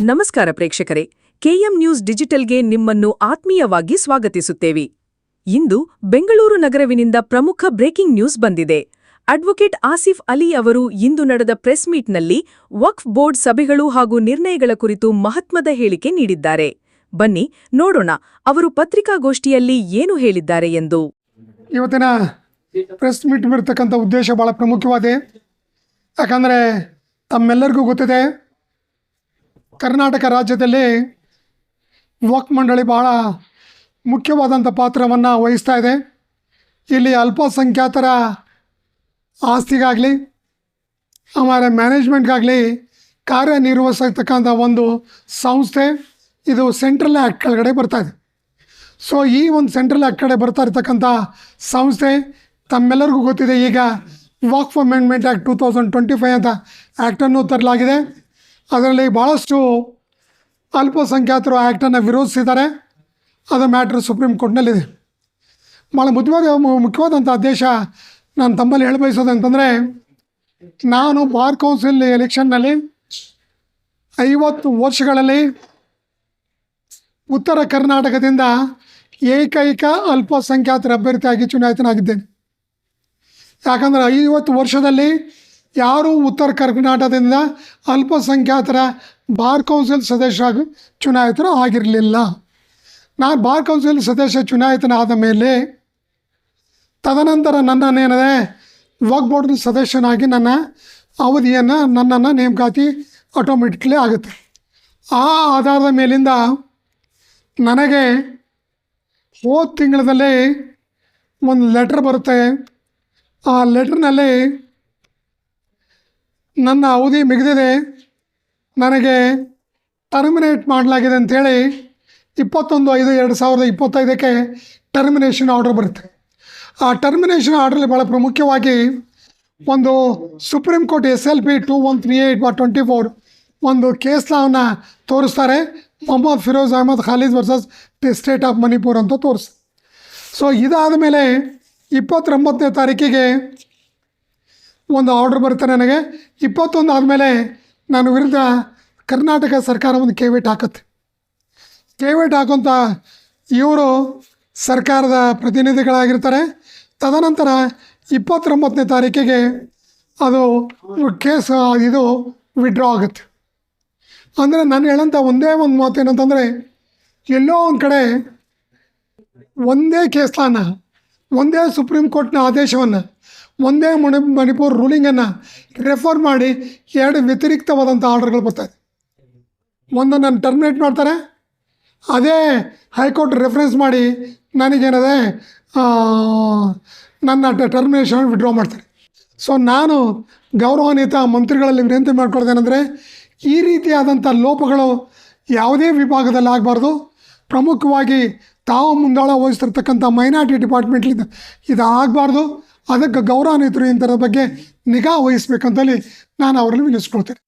ನಮಸ್ಕಾರ ಪ್ರೇಕ್ಷಕರೇ, KM news ಡಿಜಿಟಲ್ಗೆ ನಿಮ್ಮನ್ನು ಆತ್ಮೀಯವಾಗಿ ಸ್ವಾಗತಿಸುತ್ತೇವೆ. ಇಂದು ಬೆಂಗಳೂರು ನಗರವಿನಿಂದ ಪ್ರಮುಖ ಬ್ರೇಕಿಂಗ್ ನ್ಯೂಸ್ ಬಂದಿದೆ. ಅಡ್ವೊಕೇಟ್ ಆಸಿಫ್ ಅಲಿ ಅವರು ಇಂದು ನಡೆದ ಪ್ರೆಸ್ ಮೀಟ್ನಲ್ಲಿ ವಕ್ಫ್ ಬೋರ್ಡ್ ಸಭೆಗಳು ಹಾಗೂ ನಿರ್ಣಯಗಳ ಕುರಿತು ಮಹತ್ವದ ಹೇಳಿಕೆ ನೀಡಿದ್ದಾರೆ. ಬನ್ನಿ, ನೋಡೋಣ ಅವರು ಪತ್ರಿಕಾಗೋಷ್ಠಿಯಲ್ಲಿ ಏನು ಹೇಳಿದ್ದಾರೆ ಎಂದು. ಇವತ್ತಿನ ಪ್ರೆಸ್ ಮೀಟ್ ಉದ್ದೇಶ ಬಹಳ ಪ್ರಮುಖವಾದ. ಯಾಕಂದರೆ ತಮ್ಮೆಲ್ಲರಿಗೂ ಗೊತ್ತಿದೆ ಕರ್ನಾಟಕ ರಾಜ್ಯದಲ್ಲಿ ವಕ್ ಮಂಡಳಿ ಭಾಳ ಮುಖ್ಯವಾದಂಥ ಪಾತ್ರವನ್ನು ವಹಿಸ್ತಾ ಇದೆ. ಇಲ್ಲಿ ಅಲ್ಪಸಂಖ್ಯಾತರ ಆಸ್ತಿಗಾಗಲಿ, ಆಮೇಲೆ ಮ್ಯಾನೇಜ್ಮೆಂಟ್ಗಾಗಲಿ ಕಾರ್ಯನಿರ್ವಹಿಸತಕ್ಕಂಥ ಒಂದು ಸಂಸ್ಥೆ ಇದು ಸೆಂಟ್ರಲ್ ಆ್ಯಕ್ಟ್ ಕೆಳಗಡೆ ಬರ್ತಾ ಇದೆ. ಸೊ ಈ ಒಂದು ಸೆಂಟ್ರಲ್ ಆ್ಯಕ್ಟ್ ಕಡೆ ಬರ್ತಾ ಇರ್ತಕ್ಕಂಥ ಸಂಸ್ಥೆ ತಮ್ಮೆಲ್ಲರಿಗೂ ಗೊತ್ತಿದೆ. ಈಗ Waqf amendment act two thousand twenty five ಅಂತ ಆ್ಯಕ್ಟನ್ನು ತರಲಾಗಿದೆ. ಅದರಲ್ಲಿ ಭಾಳಷ್ಟು ಅಲ್ಪಸಂಖ್ಯಾತರು ಆ್ಯಕ್ಟನ್ನು ವಿರೋಧಿಸಿದ್ದಾರೆ. ಅದು ಮ್ಯಾಟ್ರ್ ಸುಪ್ರೀಂ ಕೋರ್ಟ್ನಲ್ಲಿದೆ. ಭಾಳ ಮುಖ್ಯವಾದ, ಮುಖ್ಯವಾದಂಥ ಆದೇಶ ನಾನು ತಮ್ಮಲ್ಲಿ ಹೇಳಬಯಸೋದು ಅಂತಂದರೆ, ನಾನು ಬಾರ್ ಕೌನ್ಸಿಲ್ ಎಲೆಕ್ಷನ್ನಲ್ಲಿ ಐವತ್ತು ವರ್ಷಗಳಲ್ಲಿ ಉತ್ತರ ಕರ್ನಾಟಕದಿಂದ ಏಕೈಕ ಅಲ್ಪಸಂಖ್ಯಾತರ ಅಭ್ಯರ್ಥಿಯಾಗಿ ಚುನಾಯಿತನಾಗಿದ್ದೇನೆ. ಯಾಕಂದರೆ ಐವತ್ತು ವರ್ಷದಲ್ಲಿ ಯಾರೂ ಉತ್ತರ ಕರ್ನಾಟಕದಿಂದ ಅಲ್ಪಸಂಖ್ಯಾತರ ಬಾರ್ ಕೌನ್ಸಿಲ್ ಸದಸ್ಯ ಚುನಾಯಿತರು ಆಗಿರಲಿಲ್ಲ. ನಾನು ಬಾರ್ ಕೌನ್ಸಿಲ್ ಸದಸ್ಯ ಚುನಾಯಿತನಾದ ಮೇಲೆ ತದನಂತರ ನನ್ನನ್ನೇನಿದೆ, ವಕ್ ಬೋರ್ಡ್ ಸದಸ್ಯನಾಗಿ ನನ್ನ ಅವಧಿಯನ್ನು ನನ್ನನ್ನು ನೇಮಕಾತಿ ಆಟೋಮೆಟಿಕ್ಲಿ ಆಗುತ್ತೆ. ಆ ಆಧಾರದ ಮೇಲಿಂದ ನನಗೆ ಹೋದ ತಿಂಗಳದಲ್ಲಿ ಒಂದು ಲೆಟ್ರ್ ಬರುತ್ತೆ. ಆ ಲೆಟ್ರ್ನಲ್ಲಿ ನನ್ನ ಅವಧಿ ಮುಗಿದಿದೆ. ನನಗೆ ಟರ್ಮಿನೇಟ್ ಮಾಡಲಾಗಿದೆ ಅಂಥೇಳಿ ಇಪ್ಪತ್ತೊಂದು ಐದು ಎರಡು ಸಾವಿರದ ಇಪ್ಪತ್ತೈದಕ್ಕೆ ಟರ್ಮಿನೇಷನ್ ಆರ್ಡರ್ ಬರುತ್ತೆ. ಆ ಟರ್ಮಿನೇಷನ್ ಆರ್ಡ್ರಲ್ಲಿ ಭಾಳ ಪ್ರಮುಖವಾಗಿ ಒಂದು supreme court S L P two one three eight ಬಾ ಟ್ವೆಂಟಿ ಫೋರ್ ಒಂದು ಕೇಸ್ ಲಾವನ್ನು ತೋರಿಸ್ತಾರೆ. Mohammad Feroz Ahmad Khalid versus the state of Manipur ಅಂತ ತೋರಿಸ್ ಸೊ ಇದಾದ ಮೇಲೆ ಇಪ್ಪತ್ತೊಂಬತ್ತನೇ ತಾರೀಕಿಗೆ ಒಂದು ಆರ್ಡ್ರ್ ಬರುತ್ತೆ ನನಗೆ. ಇಪ್ಪತ್ತೊಂದು ಆದಮೇಲೆ ನಾನು ವಿರುದ್ಧ ಕರ್ನಾಟಕ ಸರ್ಕಾರ ಒಂದು ಕೇವಿಟ್ ಹಾಕುತ್ತೆ. ಕೇವಿಟ್ ಹಾಕೋಂಥ ಇವರು ಸರ್ಕಾರದ ಪ್ರತಿನಿಧಿಗಳಾಗಿರ್ತಾರೆ. ತದನಂತರ ಇಪ್ಪತ್ತೊಂಬತ್ತನೇ ತಾರೀಕಿಗೆ ಅದು ಕೇಸ್, ಇದು ವಿಡ್ರಾ ಆಗುತ್ತೆ. ಅಂದರೆ ನಾನು ಹೇಳೋಂಥ ಒಂದೇ ಒಂದು ಮಾತು ಏನಂತಂದರೆ, ಎಲ್ಲೋ ಒಂದು ಕಡೆ ಒಂದೇ ಕೇಸ್ಲಾನ ಒಂದೇ ಸುಪ್ರೀಂ ಕೋರ್ಟ್ನ ಆದೇಶವನ್ನು ಒಂದೇ ಮಣಿ ಮಣಿಪುರ್ ರೂಲಿಂಗನ್ನು ರೆಫರ್ ಮಾಡಿ ಎರಡು ವ್ಯತಿರಿಕ್ತವಾದಂಥ ಆರ್ಡರ್ಗಳು ಬರ್ತಾಯಿದೆ ಒಂದು ನನ್ನ ಟರ್ಮಿನೇಟ್ ಮಾಡ್ತಾರೆ, ಅದೇ ಹೈಕೋರ್ಟ್ ರೆಫರೆನ್ಸ್ ಮಾಡಿ ನನಗೇನದೆ ನನ್ನ ಟರ್ಮಿನೇಷನ್ ವಿಡ್ರಾ ಮಾಡ್ತಾರೆ. ಸೊ ನಾನು ಗೌರವಾನ್ವಿತ ಮಂತ್ರಿಗಳಲ್ಲಿ ವಿನಂತಿ ಮಾಡ್ಕೊಳ್ತೇನೆಂದರೆ ಈ ರೀತಿಯಾದಂಥ ಲೋಪಗಳು ಯಾವುದೇ ವಿಭಾಗದಲ್ಲಿ ಆಗಬಾರ್ದು. ಪ್ರಮುಖವಾಗಿ ತಾವು ಮುಂದಾಳ ವಹಿಸ್ತಿರ್ತಕ್ಕಂಥ ಮೈನಾರಿಟಿ ಡಿಪಾರ್ಟ್ಮೆಂಟ್ಲಿಂದ ಇದು ಆಗಬಾರ್ದು. ಅದಕ್ಕೆ ಗೌರವಾನ್ವಿತರು ಇಂಥದ್ರ ಬಗ್ಗೆ ನಿಗಾ ವಹಿಸ್ಬೇಕಂತೇಳಿ ನಾನು ಅವರಲ್ಲಿ ವಿನಿಸ್ಕೊಳ್ತೇನೆ